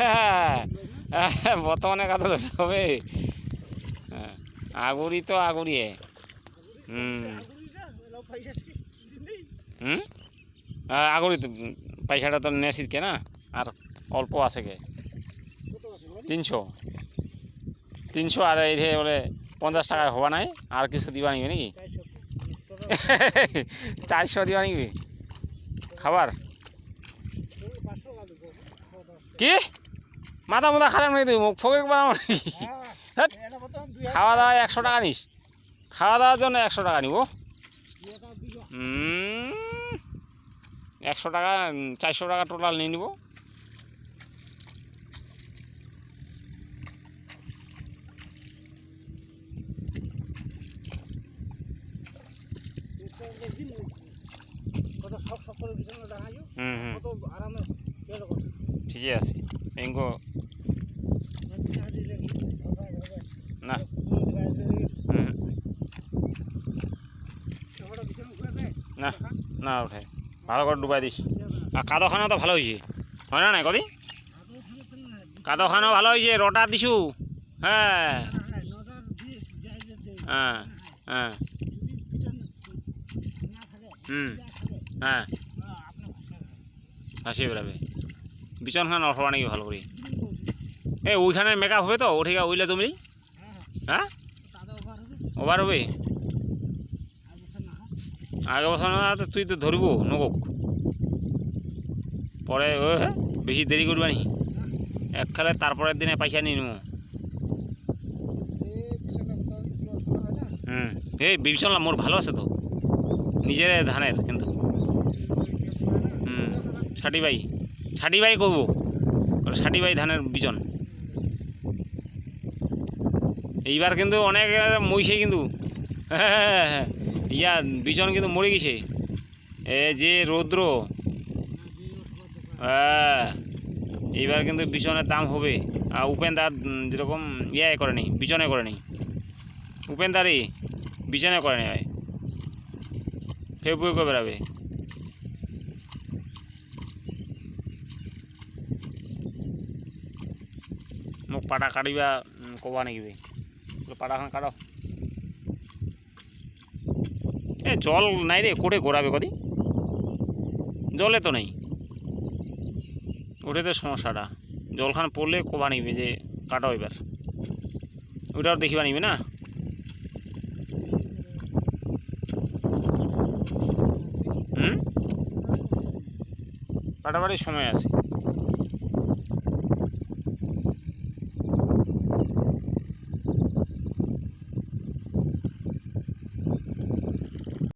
হ্যাঁ বর্তমানে কথা তো হবে। হ্যাঁ, আগুরি তো আগুরিয়ে হুম। হুম? আগুরি তো পয়সাটা তো নেসিত কে না? আর অল্প আছে কে? তিনশো। তিনশো আর এই বলে পঞ্চাশ টাকায় হবা নাই আর কিছু দিবা নিবে নাকি? চারশো। দিবা নিবি খাবার? কি? মাথা মাথা খারাপ নাকি তুই? মুখ ফোকে বানাবো নাকি? ধ্যাৎ, খাওয়া দাওয়া একশো টাকা নিস। খাওয়া দাওয়ার জন্য একশো টাকা নিব। একশো টাকা চারশো টাকা টোটাল নিয়ে নিব। হুম হুম। ঠিকই আছে এঙ্গো না না না ওঠে ভালো করে ডুবাই দিস। আর কাদোখানা তো ভালো হয়েছে। হয় না না কদি? কাদোখানা ভালো হয়েছে, রটা দিছু। হ্যাঁ। হ্যাঁ হ্যাঁ। হুম হ্যাঁ। ভাসিয়ে বেড়াবে। বিচনখান অথবা নাকি ভালো করে। এ ওইখানে মেকআপ হবে তো ওঠিকা উইলে তুমি? হ্যাঁ? ওভার হবে? আগে বছর না তুই তো ধরব নগক পরে ও হে, বেশি দেরি করবা নি। এক খালে তারপরের দিনে পয়সা নিয়ে নেব। হুম এই বিবেচনা মোর ভালো আছে তো। নিজের ধানের কিন্তু। হুম ষাটি বাই ষাটি বাই করব। ষাটি বাই ধানের বিজন। এইবার কিন্তু অনেক মইছে কিন্তু ইয়া বিজন কিন্তু মরে গেছে। এ যে রৌদ্র হ্যাঁ এইবার কিন্তু বিছনের দাম হবে। আর উপেনদার উম, যেরকম ইয়ে করে নি বিছনে করে নি উপেনদারই বিছনে করে নি ভাই। ফেব্রুয়ারি করে বেড়াবে পাটা উম, কবা নাকি বে? পাটাখান কাটো। এ জল নাই রে কোটে ঘোরাবে কদি জলে তো নেই। ওটাই তো সমস্যাটা। জলখান পড়লে কবা নিবে যে কাটো এবার? ওটাও দেখিবা নিবে না? হুম? কাটাবাড়ির সময় আছে।